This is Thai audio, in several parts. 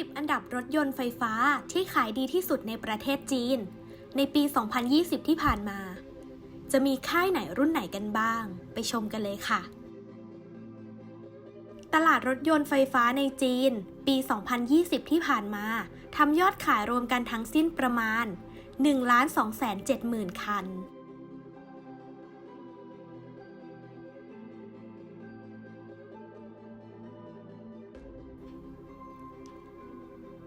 10 อันดับรถยนต์ไฟฟ้าที่ขายดีที่สุดในประเทศจีน ในปี 2020 ที่ผ่านมา จะมีค่ายไหนรุ่นไหนกันบ้าง ไปชมกันเลยค่ะ ตลาดรถยนต์ไฟฟ้าในจีน ปี 2020 ที่ผ่านมาทำยอดขายรวมกันทั้งสิ้นประมาณ 1 2 7 0 0 0 0 คัน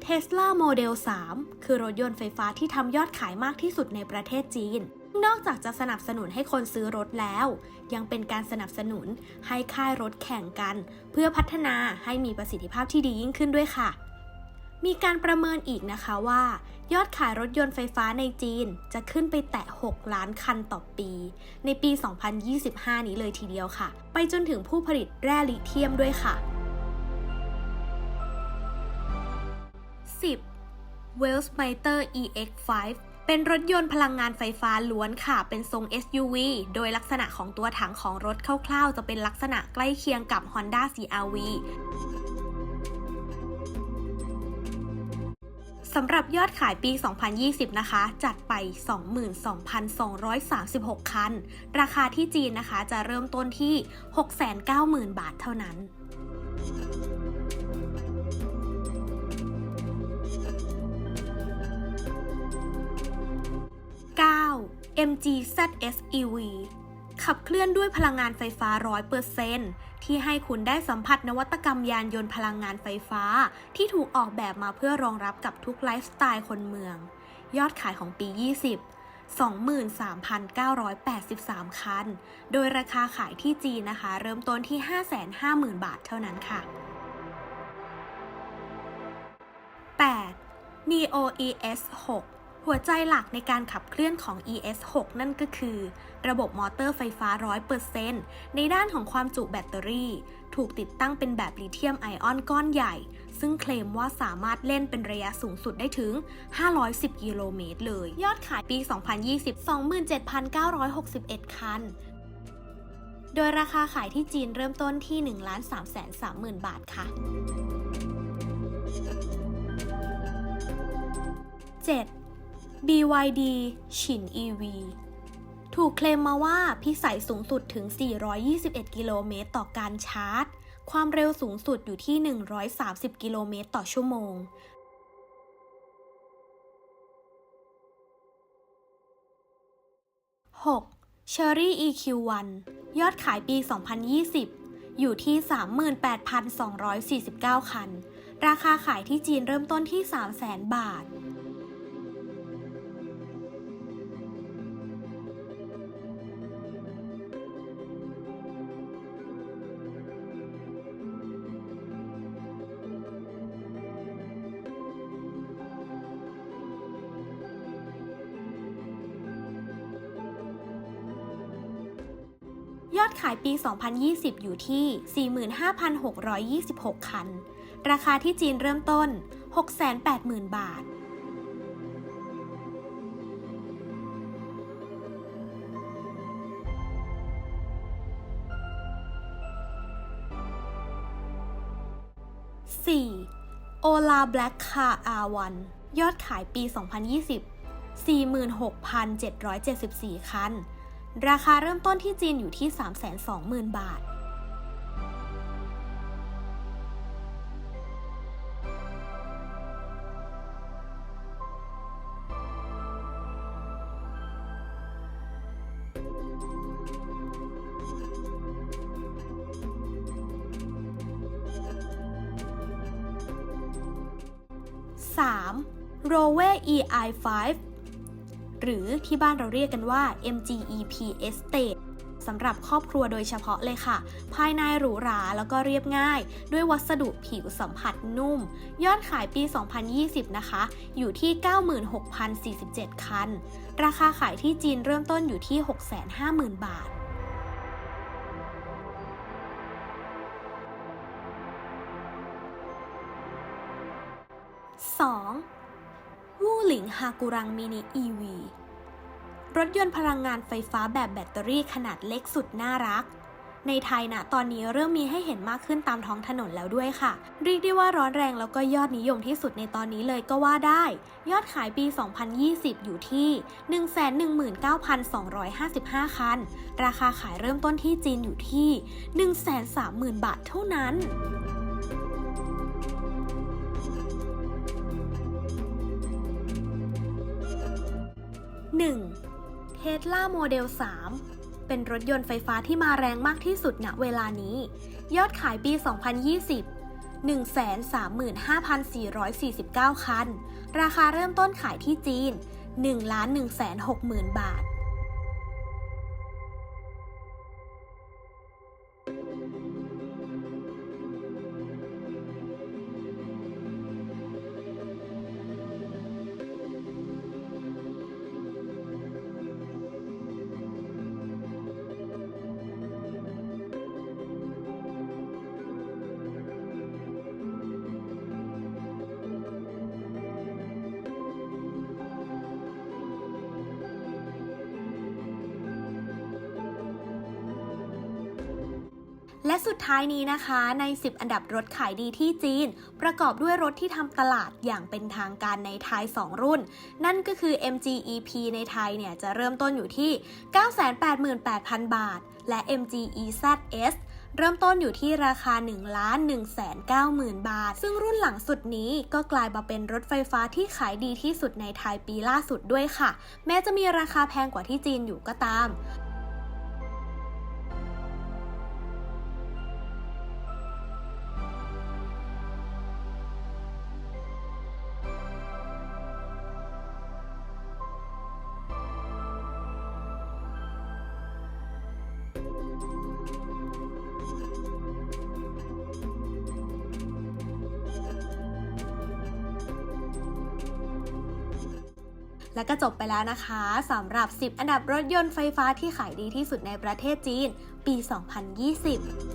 Tesla Model 3 คือรถยนต์ไฟฟ้าที่ทำยอดขายมากที่สุดในประเทศจีน นอกจากจะสนับสนุนให้คนซื้อรถแล้ว ยังเป็นการสนับสนุนให้ค่ายรถแข่งกัน เพื่อพัฒนาให้มีประสิทธิภาพที่ดียิ่งขึ้นด้วยค่ะ มีการประเมินอีกนะคะว่า ยอดขายรถยนต์ไฟฟ้าในจีนจะขึ้นไปแตะ 6 ล้านคันต่อปี ในปี 2025 นี้เลยทีเดียวค่ะ ไปจนถึงผู้ผลิตแร่ลิเธียมด้วยค่ะ 10 w e l s m i t e r EX5 เป็นรถยนต์พลังงานไฟฟ้าล้วนค่ะ เป็นทรง SUV โดยลักษณะของตัวถังของรถคร่าวๆ จะเป็นลักษณะใกล้เคียงกับ Honda CR-V สำหรับยอดขายปี 2020 นะคะ จัดไป 22,236 คัน ราคาที่จีนนะคะจะเริ่มต้นที่ 690,000 บาทเท่านั้น MG ZS EV ขับเคลื่อนด้วยพลังงานไฟฟ้า 100%ที่ให้คุณได้สัมผัสนวัตกรรมยานยนต์พลังงานไฟฟ้า ที่ถูกออกแบบมาเพื่อรองรับกับทุกไลฟ์สไตล์คนเมือง ยอดขายของปี 20 23,983 คัน โดยราคาขายที่จีนนะคะ เริ่มต้นที่ 550,000 บาทเท่านั้นค่ะ 8. Neo ES 6 หัวใจหลักในการขับเคลื่อนของ ES 6 นั่นก็คือ ระบบมอเตอร์ไฟฟ้า 100%ในด้านของความจุแบตเตอรี่ ถูกติดตั้งเป็นแบบลิเธียมไอออนก้อนใหญ่ ซึ่งเคลมว่าสามารถเล่นเป็นระยะสูงสุดได้ถึง 510 กิโลเมตรเลย ยอดขายปี 2020 27,961 คัน โดยราคาขายที่จีนเริ่มต้นที่ 1 3 3 0 0 0 0 บาทค่ะ 7. BYD ฉิน EV ถูกเคลมมาว่าพิสัยสูงสุดถึง 421 กิโลเมตรต่อการชาร์จ ความเร็วสูงสุดอยู่ที่ 130 กิโลเมตรต่อชั่วโมง 6. Cherry EQ1 ยอดขายปี 2020 อยู่ที่ 38,249 คัน ราคาขายที่จีนเริ่มต้นที่ 300,000 บาท ยอดขายปี 2020 อยู่ที่ 45,626 คัน ราคาที่จีนเริ่มต้น 680,000 บาท 4. Ola Black Car R1 ยอดขายปี 2020 46,774 คัน ราคาเริ่มต้นที่จีนอยู่ที่ 320,000 บาท 3. r o w e EI5 หรือที่บ้านเราเรียกกันว่า MGEP Estate สำหรับครอบครัวโดยเฉพาะเลยค่ะ ภายในหรูหราแล้วก็เรียบง่าย ด้วยวัสดุผิวสัมผัสนุ่ม ยอดขายปี 2020 นะคะ อยู่ที่ 96,047 คัน ราคาขายที่จีนเริ่มต้นอยู่ที่ 650,000 บาท 2. วู่หลิงฮากุรังมินิ EV รถยนต์พลังงานไฟฟ้าแบบแบตเตอรี่ขนาดเล็กสุดน่ารัก ในไทยนะตอนนี้เริ่มมีให้เห็นมากขึ้นตามท้องถนนแล้วด้วยค่ะ เรียกได้ว่าร้อนแรงแล้วก็ยอดนิยมที่สุดในตอนนี้เลยก็ว่าได้ ยอดขายปี 2020 อยู่ที่ 119,255 คัน ราคาขายเริ่มต้นที่จีนอยู่ที่ 130,000 บาทเท่านั้น 1. เทสลาโมเดล3เป็นรถยนต์ไฟฟ้าที่มาแรงมากที่สุดณเวลานี้ ยอดขายปี 2020 135,449 คัน ราคาเริ่มต้นขายที่จีน 1,160,000 บาท และสุดท้ายนี้นะคะใน 10 อันดับรถขายดีที่จีน ประกอบด้วยรถที่ทำตลาดอย่างเป็นทางการในไทย 2 รุ่น นั่นก็คือ MG EP ในไทยเนี่ยจะเริ่มต้นอยู่ที่ 988,000 บาท และ MG EZS เริ่มต้นอยู่ที่ราคา 1 1 9 0 0 0 0 บาท ซึ่งรุ่นหลังสุดนี้ก็กลายมาเป็นรถไฟฟ้าที่ขายดีที่สุดในไทยปีล่าสุดด้วยค่ะ แม้จะมีราคาแพงกว่าที่จีนอยู่ก็ตาม และก็จบไปแล้วนะคะสำหรับ 10 อันดับรถยนต์ไฟฟ้าที่ขายดีที่สุดในประเทศจีน ปี 2020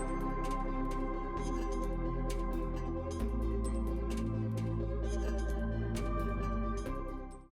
Thank you.